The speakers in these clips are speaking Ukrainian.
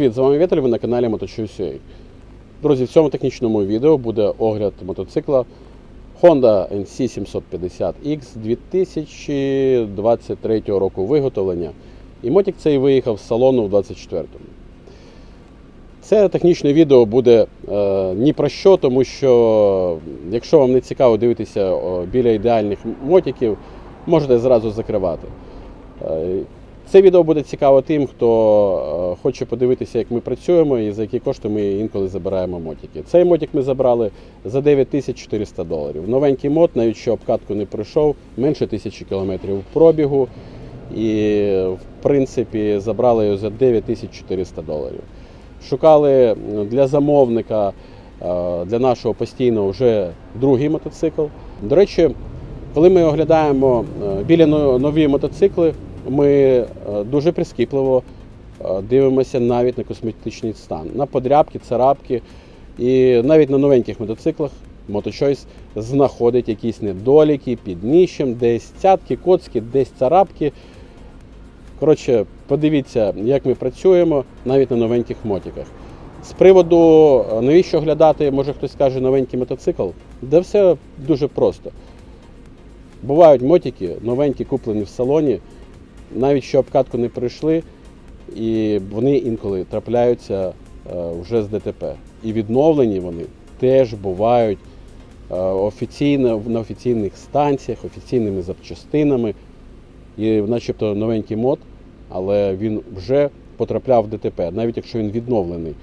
Привіт, з вами Віталій, ви на каналі MotoChoice.ua. Друзі, в цьому технічному відео буде огляд мотоцикла Honda NC750X 2023 року виготовлення. І мотик цей виїхав з салону в 24-му. Це технічне відео буде е, ні про що, тому що якщо вам не цікаво дивитися біля ідеальних мотиків, можете зразу закривати. Це відео буде цікаво тим, хто е, хоче подивитися, як ми працюємо і за які кошти ми інколи забираємо мотики. Цей мотик ми забрали за 9400 доларів. Новенький мод, навіть що обкатку не пройшов, менше тисячі кілометрів пробігу. І в принципі забрали його за 9400 доларів. Шукали для замовника, е, для нашого постійного вже другий мотоцикл. До речі, коли ми оглядаємо е, біля нові мотоцикли, ми е, дуже прискіпливо е, дивимося навіть на косметичний стан, на подрябки, царапки. І навіть на новеньких мотоциклах MotoChoice знаходить якісь недоліки під нижчем, десь цятки, коцки, десь царапки. Коротше, подивіться, як ми працюємо навіть на новеньких мотиках. З приводу, е, навіщо оглядати, може хтось скаже, новенький мотоцикл, де все дуже просто. Бувають мотики, новенькі, куплені в салоні, навіть що обкатку не пройшли, і вони інколи трапляються е, вже з ДТП. І відновлені вони теж бувають е, офіційно на офіційних станціях, офіційними запчастинами. І начебто новенький мод, але він вже потрапляв в ДТП, навіть якщо він відновлений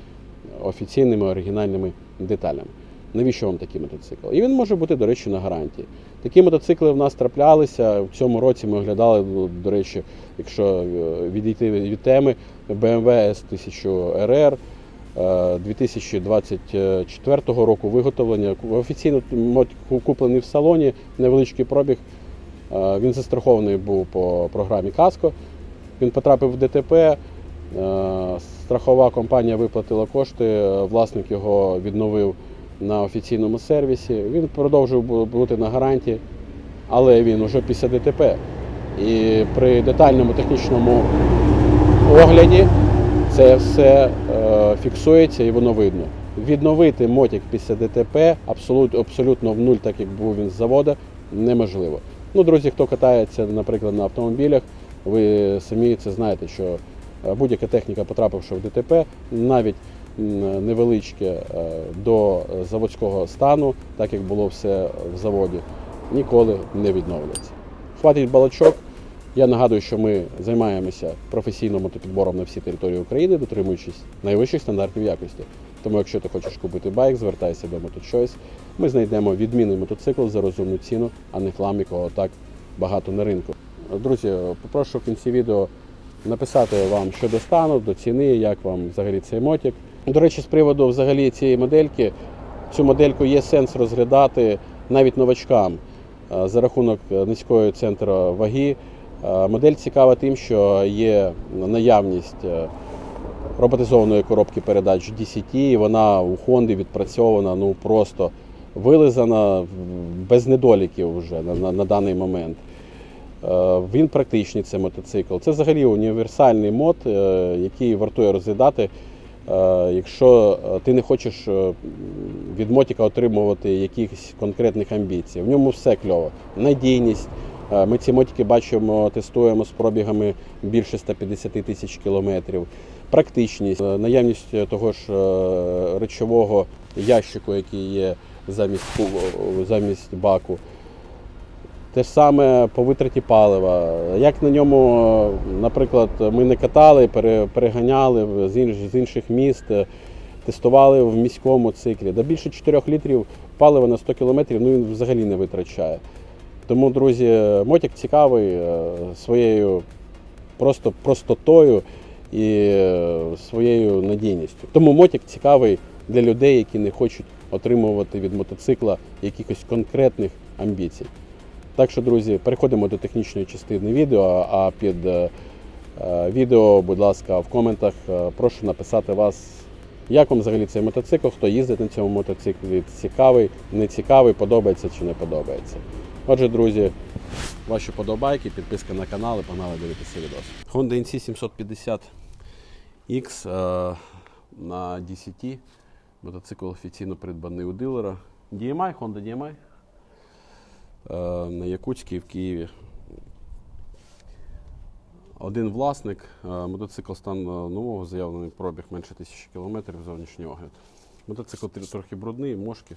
офіційними оригінальними деталями. Навіщо вам такий мотоцикл? І він може бути, до речі, на гарантії. Такі мотоцикли в нас траплялися. В цьому році ми оглядали, до речі, якщо е, відійти від теми, BMW S1000 RR е, 2024 року виготовлення. Офіційно куплений в салоні, невеличкий пробіг. Е, Він застрахований був по програмі Каско. Він потрапив в ДТП. е, Страхова компанія виплатила кошти, е, власник його відновив на офіційному сервісі. Він продовжив бути на гарантії, але він уже після ДТП. І при детальному технічному огляді це все е, фіксується і воно видно. Відновити мотик після ДТП абсолютно, в нуль, так як був він з заводу, неможливо. Ну, друзі, хто катається, наприклад, на автомобілях, ви самі це знаєте, що е, будь-яка техніка, потрапивши в ДТП, навіть невеличке е, до заводського стану, так як було все в заводі, ніколи не відновлюється. Хватить балачок. Я нагадую, що ми займаємося професійним мотопідбором на всій території України, дотримуючись найвищих стандартів якості. Тому, якщо ти хочеш купити байк, звертайся до MotoChoice. Ми знайдемо відмінний мотоцикл за розумну ціну, а не хлам, якого так багато на ринку. Друзі, попрошу в кінці відео написати вам щодо стану, до ціни, як вам взагалі цей мотик. До речі, з приводу взагалі цієї модельки, цю модельку є сенс розглядати навіть новачкам е, за рахунок е, низької центру ваги. Е, Модель цікава тим, що є наявність роботизованої коробки передач DCT, і вона у Honda відпрацьована ну просто вилизана без недоліків вже на, на, на даний момент. Він практичний це мотоцикл. Це взагалі універсальний мод, який вартує розглядати, якщо е, ти не хочеш е, від мотика отримувати якихось конкретних амбіцій. В ньому все кльово. Надійність. Е, Ми ці мотики бачимо, тестуємо з пробігами більше 150 тисяч кілометрів. Практичність, е, наявність того ж е, речового ящику, який є замість, замість баку. Те ж саме по витраті палива. Як на ньому, наприклад, ми не катали, переганяли з інш- з інших міст, е, тестували в міському циклі. Да більше 4 літрів палива на 100 кілометрів ну, він взагалі не витрачає. Тому, друзі, мотик цікавий е, своєю просто простотою і е, своєю надійністю. Тому мотик цікавий для людей, які не хочуть отримувати від мотоцикла якихось конкретних амбіцій. Так що, друзі, переходимо до технічної частини відео. А під е, е, відео, будь ласка, в коментах е, прошу написати вас, як вам взагалі цей мотоцикл, хто їздить на цьому мотоциклі, цікавий, не цікавий, подобається чи не подобається. Отже, друзі, ваші подобайки, підписка на канал і погнали дивитися відос. Honda NC 750 X е, на DCT. Мотоцикл офіційно придбаний у дилера. DMI, Honda DMI. Е, на Якутській в Києві. Один власник, е, мотоцикл стан е, нового, заявлений пробіг менше тисячі кілометрів зовнішній огляд. Мотоцикл трохи брудний, мошки,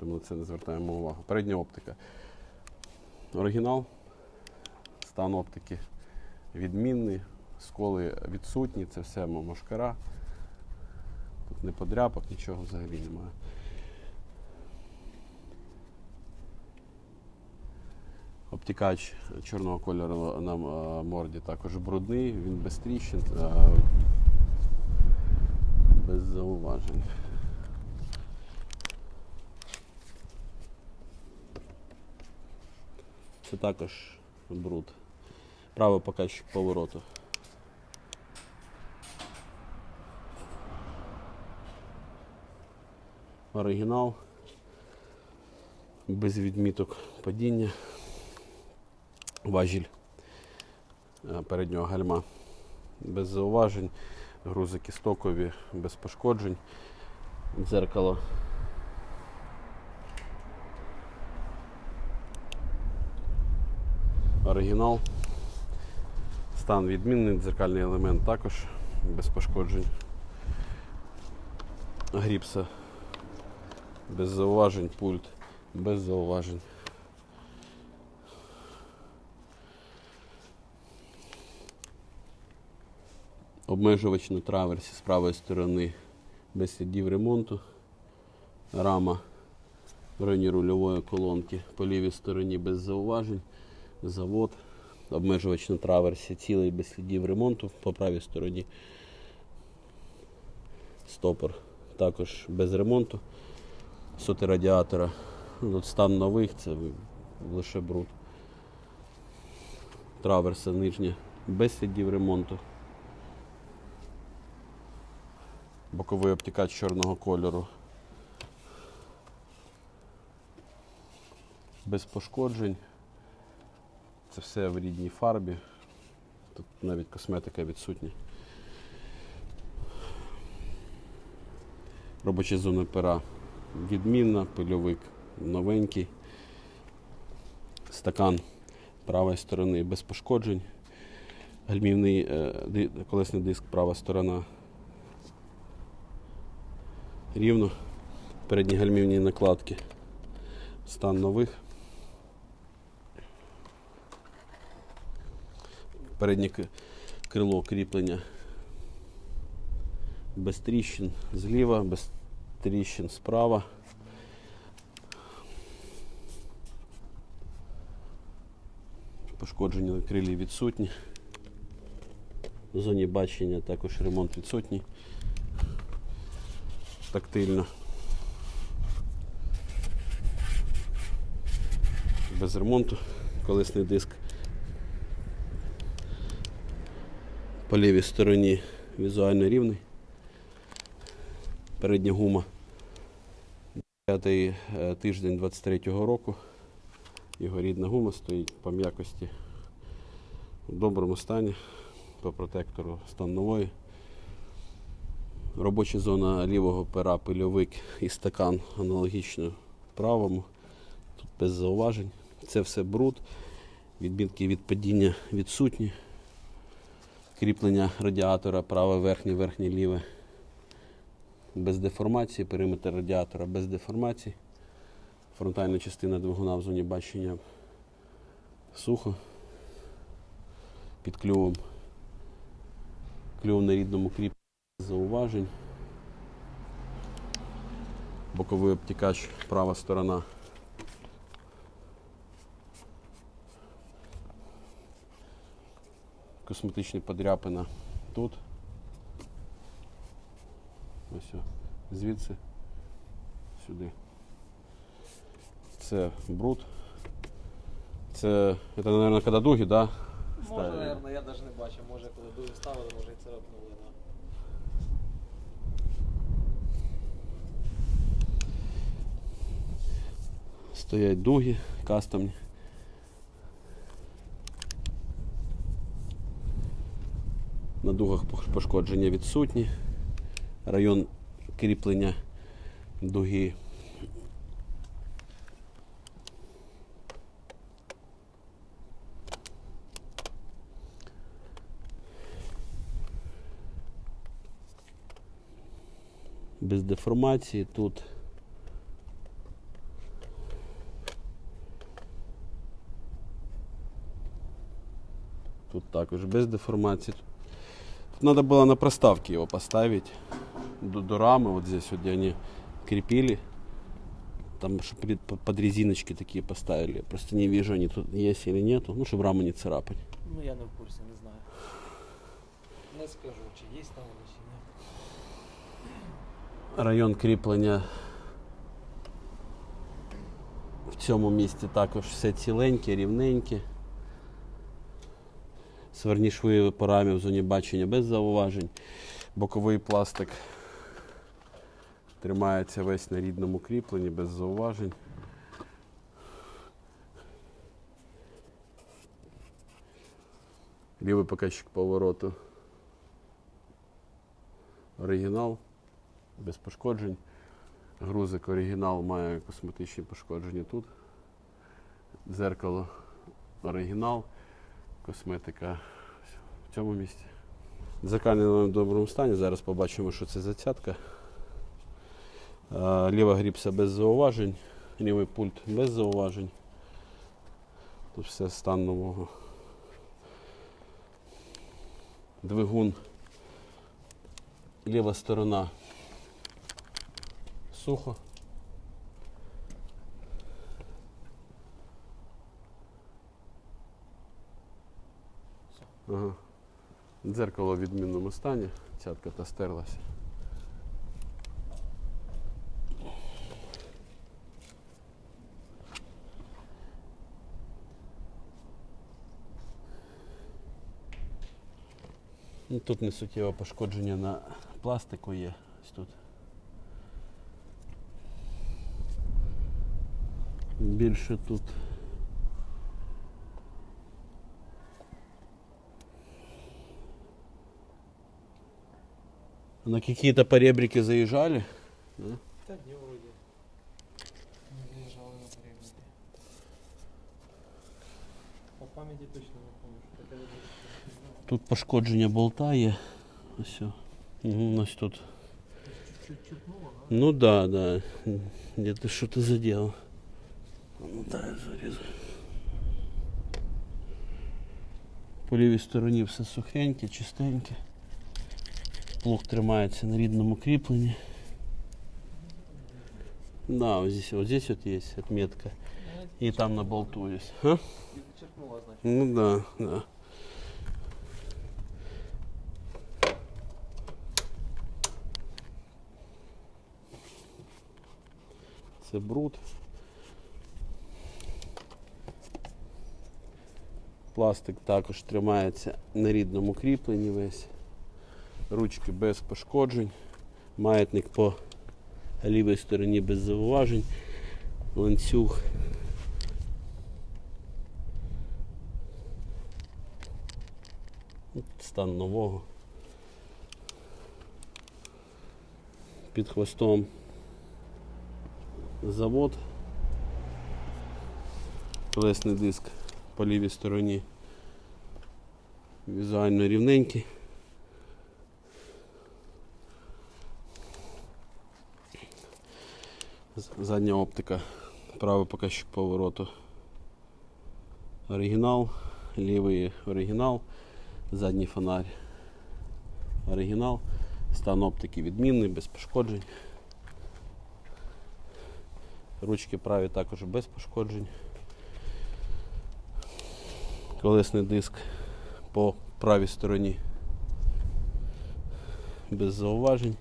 тому на це не звертаємо увагу. Передня оптика. Оригінал, стан оптики відмінний, сколи відсутні, це все мошкара. Тут не подряпок, нічого взагалі немає. Обтікач чорного кольору на е, морді також брудний, він без тріщин, е, без зауважень. Це також бруд. Правий показчик повороту. Оригінал. Без відміток падіння. Важіль е, переднього гальма. Без зауважень. Грузики стокові, без пошкоджень. Дзеркало. Оригінал. Стан відмінний, дзеркальний елемент також без пошкоджень. Гріпса без зауважень, пульт без зауважень. Обмежувач на траверсі з правої сторони без слідів ремонту. Рама в районі рульової колонки по лівій стороні без зауважень. Завод. Обмежувач на траверсі цілий без слідів ремонту по правій стороні. Стопор також без ремонту. Соти радіатора. Ну, стан нових, це лише бруд. Траверса нижня без слідів ремонту. Боковий обтікач чорного кольору. Без пошкоджень. Це все в рідній фарбі. Тут навіть косметика відсутня. Робоча зона пера відмінна, пильовик новенький. Стакан правої сторони без пошкоджень. Гальмівний е, колесний диск права сторона рівно. Передні гальмівні накладки. Стан нових. Переднє крило кріплення без тріщин зліва, без тріщин справа. Пошкодження на крилі відсутні. В зоні бачення також ремонт відсутній. Тактильно. Без ремонту. Колесний диск по лівій стороні візуально рівний. Передня гума. П'ятий е, тиждень 23-го року. Його рідна гума стоїть по м'якості в доброму стані, по протектору стан нової. Робоча зона лівого пера, пильовик і стакан аналогічно правому. Тут без зауважень. Це все бруд. Відмітки від падіння відсутні. Кріплення радіатора праве верхнє, верхнє ліве. Без деформації, периметр радіатора без деформацій. Фронтальна частина двигуна в зоні бачення сухо. Під клювом. Клюв на рідному без зауважень. Боковий обтікач, права сторона. Косметичні подряпина тут. Ось звідси сюди. Це бруд. Це, це, мабуть, коли дуги, да? Може, наверное, я навіть не бачив. Може, коли дуже ставили, може і царапнули. Да. Стоять дуги кастомні. На дугах пошкодження відсутні. Район кріплення дуги. Без деформації тут. Тут також без деформації. Тут надо было на проставке его поставить до, до рамы, вот здесь вот, где они крепили. Там чтобы под резиночки такие поставили. Я просто не вижу, они тут есть или нету. Ну, чтобы раму не царапать. Ну я не в курсі, не знаю. Не скажу, чи є там вони, чи ні. Район кріплення в цьому місці також все ціленьке, рівненьке. Сверні шви по рамі в зоні бачення без зауважень. Боковий пластик тримається весь на рідному кріпленні без зауважень. Лівий показчик повороту. Оригінал без пошкоджень. Грузик оригінал має косметичні пошкодження тут. Дзеркало оригінал, косметика в цьому місці. Дзеркальний в доброму стані. Зараз побачимо, що це за цятка. Е, Ліва гріпса без зауважень, лівий пульт без зауважень. Тут все стан нового. Двигун. Ліва сторона сухо. Ага. Дзеркало в відмінному стані, цятка та стерлася. Тут несуттєве пошкодження на пластику є. Ось тут. Більше тут. На какие-то поребрики заезжали? Да? Та ні, вроді. Не заїжджали на перегляді. По пам'яті точно не пам'ятаю, що таке не було. Тут пошкодження болта є. Ось. о. Угу, ось тут. Чуть-чуть чутнуло, да? Ну да, да. Где-то что-то задел. Ну да, я зарізаю. По лівій стороні все сухеньке, чистеньке. Плуг тримається на рідному кріпленні. Да, вот здесь, вот здесь вот есть отметка. И там на болту есть. А? Чутнуло, значить. Ну да, да. Це бруд. Пластик також тримається на рідному кріпленні весь. Ручки без пошкоджень. Маятник по лівій стороні без зауважень. Ланцюг стан нового. Під хвостом завод. Колесний диск по лівій стороні візуально рівненький. Задня оптика, правий показчик повороту. Оригінал, лівий оригінал, задній фонарь. Оригінал. Стан оптики відмінний, без пошкоджень. Ручки праві також без пошкоджень. Колесний диск по правій стороні без зауважень.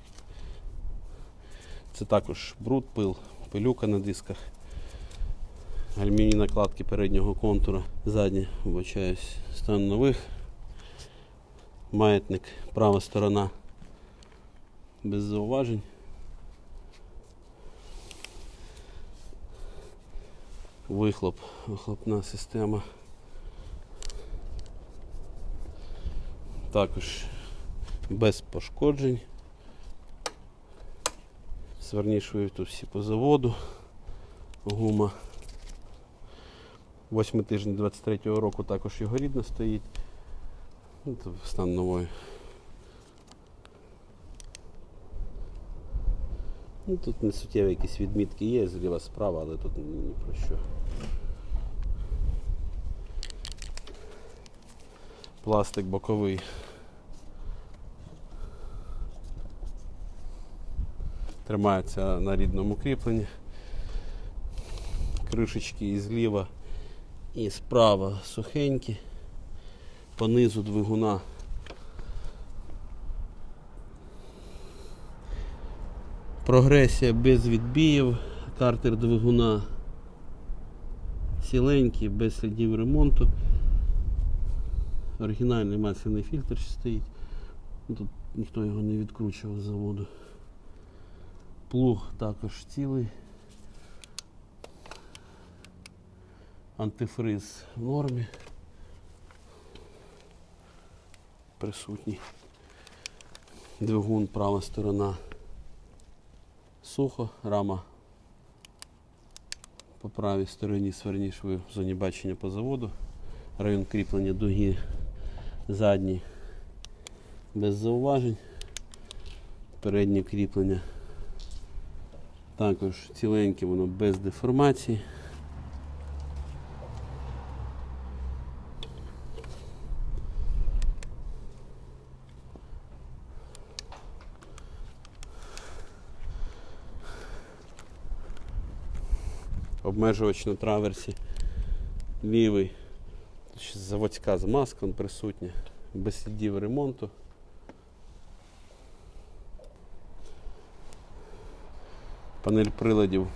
Це також бруд, пил, пилюка на дисках. Алюмінійні накладки переднього контура. Задні, вибачаюсь, стан нових. Маятник, права сторона без зауважень. Вихлоп, вихлопна система. Також без пошкоджень. Сверні шви тут всі по заводу. Гума. Восьмий тиждень 23-го року також його рідна стоїть. Ну, Це стан нової. Ну, тут не суттєві якісь відмітки є, зліва справа, але тут ні про що. Пластик боковий. Тримається на рідному кріпленні. Кришечки і зліва, і справа сухенькі. По низу двигуна Прогресія без відбіїв, картер двигуна ціленький, без слідів ремонту. Оригінальний масляний фільтр стоїть. Тут ніхто його не відкручував з заводу. Плуг також цілий. Антифриз в нормі. Присутній. Двигун права сторона сухо, рама по правій стороні сверні шви в зоні бачення по заводу. Район кріплення дуги задній без зауважень. Переднє кріплення також ціленьке, воно без деформації. обмежувач на траверсі лівий. Заводська змазка присутня, без слідів ремонту. Панель приладів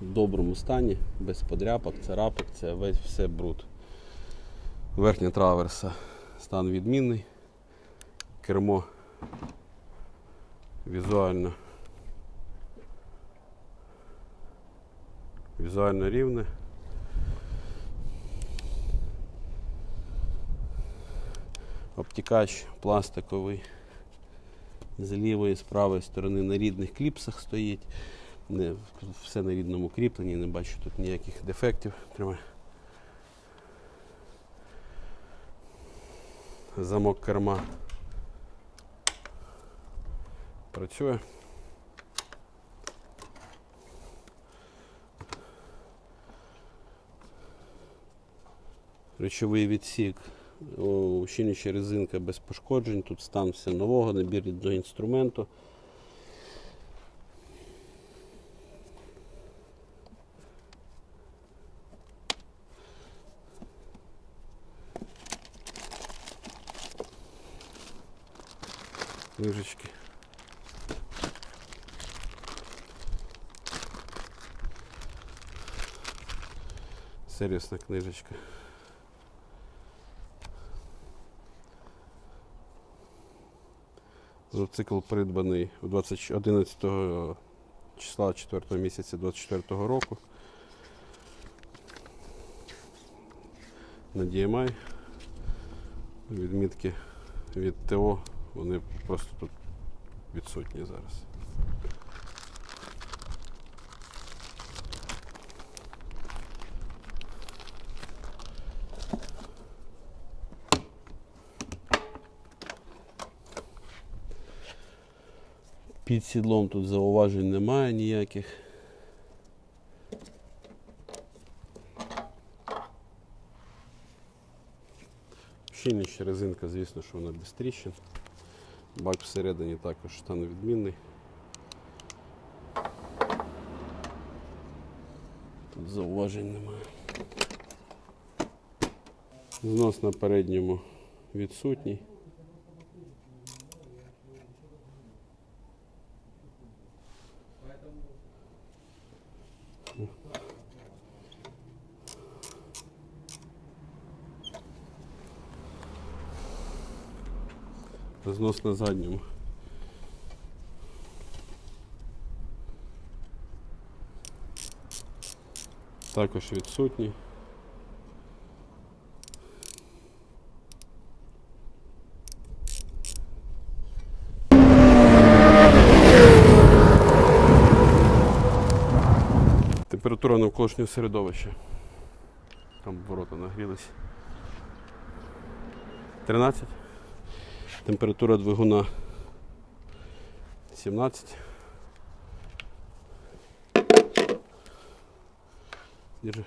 в доброму стані, без подряпок, царапок, це весь все бруд. Верхня траверса стан відмінний, кермо візуально візуально рівне. Обтікач пластиковий. З лівої, з правої сторони на рідних кліпсах стоїть. Не, все на рідному кріпленні, не бачу тут ніяких дефектів. Тримай. Замок керма працює. Речовий відсік, ущільнююча резинка без пошкоджень, тут стан все нового, набір рідного інструменту. Книжечки. Сервісна книжечка. Мотоцикл придбаний 11 числа 4 місяця 24 року. На DMI. Відмітки від ТО, вони просто тут відсутні зараз. Під сідлом тут зауважень немає ніяких. Щільніша резинка, звісно, що вона без тріщин. Бак всередині також стан відмінний. Тут зауважень немає. Знос на передньому відсутній. Знос на задньому. Також відсутній. Температура навколишнього середовища. Там ворота нагрілись. 13. Температура двигуна 17. Держи.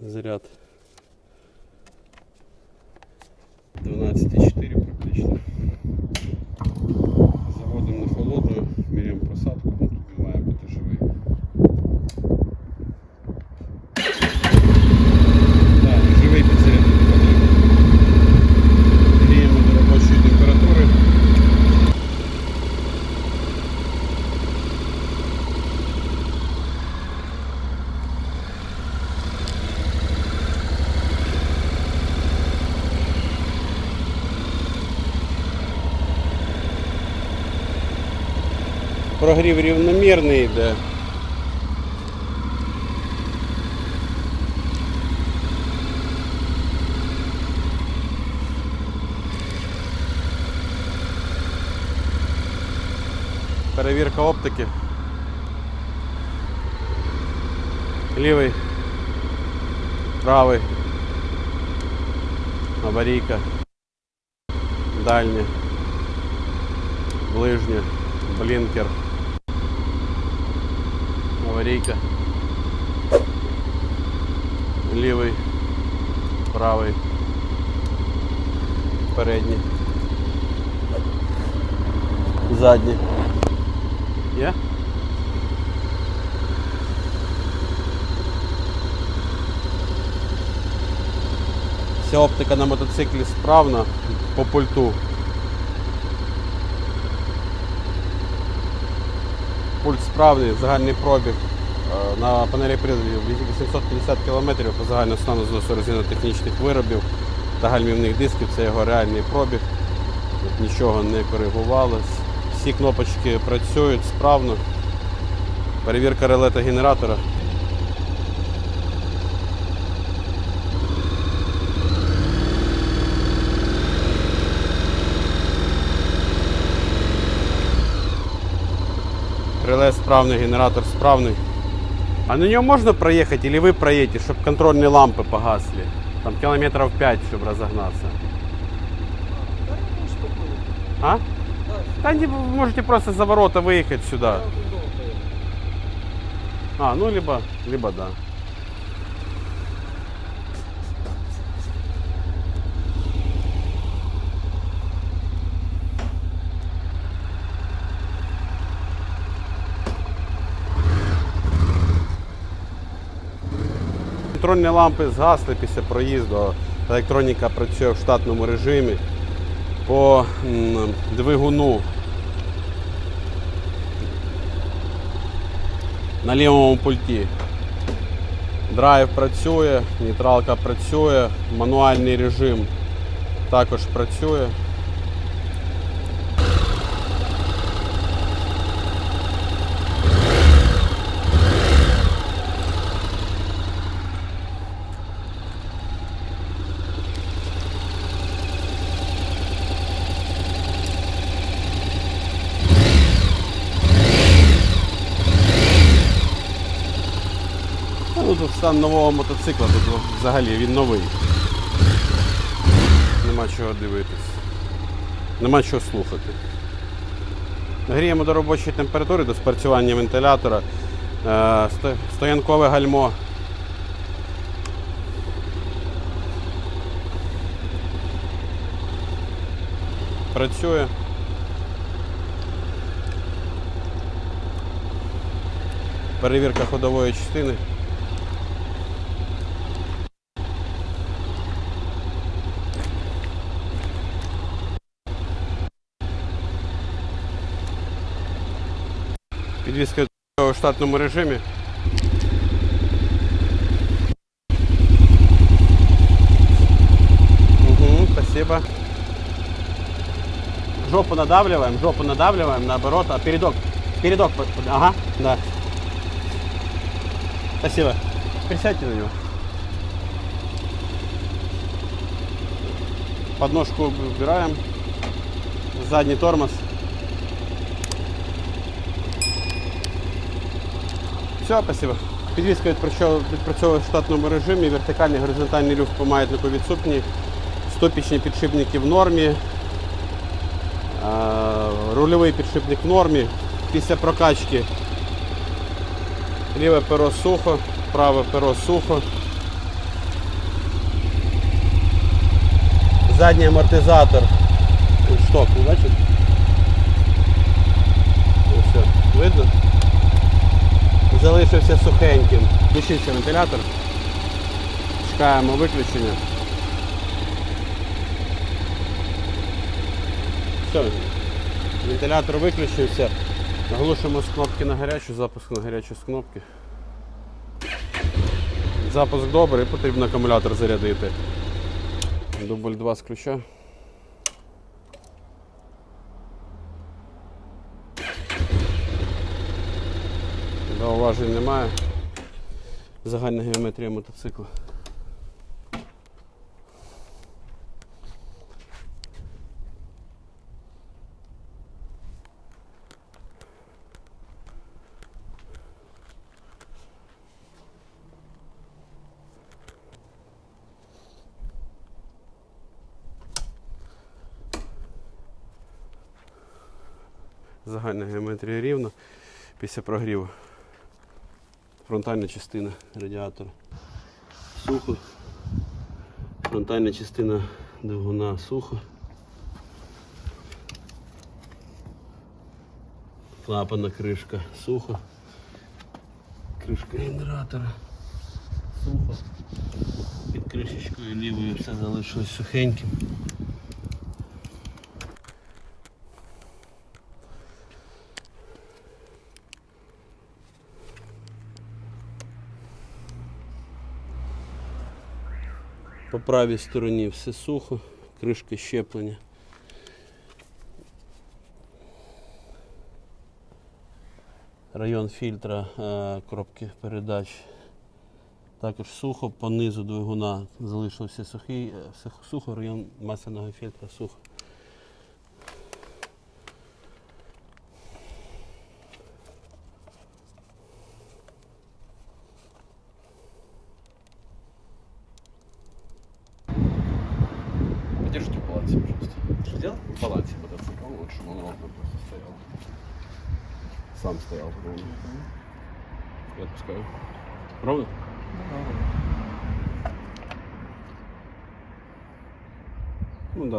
Заряд 12,4 практично. Заводимо на холодну, міряємо просадку, ну, тут він має бути живий. Так, живий підзарядити потрібно. Гріємо до робочої температури. Прогрів рівномірний йде. Перевірка оптики. Лівий, правий, аварійка, дальня, ближня, блінкер, аварійка, лівий, правий, передній, задній. Є? Вся оптика на мотоциклі справна по пульту. Пульт справний, загальний пробіг е, на панелі приладів 850 км по загальному стану зносу резинотехнічних виробів та гальмівних дисків. Це його реальний пробіг. Нічого не коригувалось. Всі кнопочки працюють справно. Перевірка реле та генератора. Реле справний, генератор справний. А на нем можно проехать или вы проедете, чтобы контрольные лампы погасли? Там километров 5, чтобы разогнаться. Да, ну что будет? А? Да, Да не, вы можете просто за ворота выехать я сюда. уже дома поеду. А, ну либо, либо да. Контрольні лампи згасли після проїзду. Електроніка працює в штатному режимі. По двигуну на лівому пульті. Драйв працює, нейтралка працює, мануальний режим також працює. Ну, тут стан нового мотоцикла, тут взагалі він новий. Нема чого дивитись. Нема чого слухати. Гріємо до робочої температури, до спрацювання вентилятора. Е, Стоянкове гальмо. Працює. Перевірка ходової частини. Підвізка у штатному режимі. Угу, спасибо. Жопу надавливаем, жопу надавливаем, наоборот, а передок, передок, под- под- ага, да. Спасибо. Присядьте на него. Подножку убираем. Задний тормоз. Все, спасибо. Підвізка відпрацьовує в штатному режимі, вертикальний горизонтальний люфт по маятнику відсутній, стопічні підшипники в нормі, е, рульовий підшипник в нормі. Після прокачки ліве перо сухо, праве перо сухо. Задній амортизатор. Шток, ви бачите? Все. Видно? Залишився сухеньким. Включився вентилятор. Чекаємо виключення. Все. Вентилятор виключився. Наглушимо з кнопки на гарячу, запуск на гарячу з кнопки. Запуск добрий, потрібно акумулятор зарядити. Дубль 2 з ключа. Зауважень немає. Загальна геометрія мотоцикла. Загальна геометрія рівна після прогріву. Фронтальна частина радіатора. Сухо. Фронтальна частина двигуна сухо. Клапана кришка сухо. Кришка генератора. Сухо. Під кришечкою лівою все залишилось сухеньким. Правій стороні все сухо, кришка щеплення. Район фільтра е, коробки передач. Також сухо, по низу двигуна залишився сухий, е, сухо- район масляного фільтра сухо.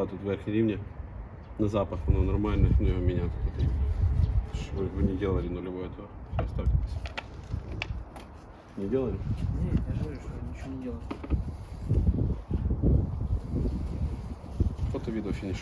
тут верхній рівня. На запах воно нормальне, но його міняти потрібно. Щоб ви не делали нулевое, то все ставьте. Не делали? Не, я же говорю, что я ничего не делаю. Фото, відео, фініш.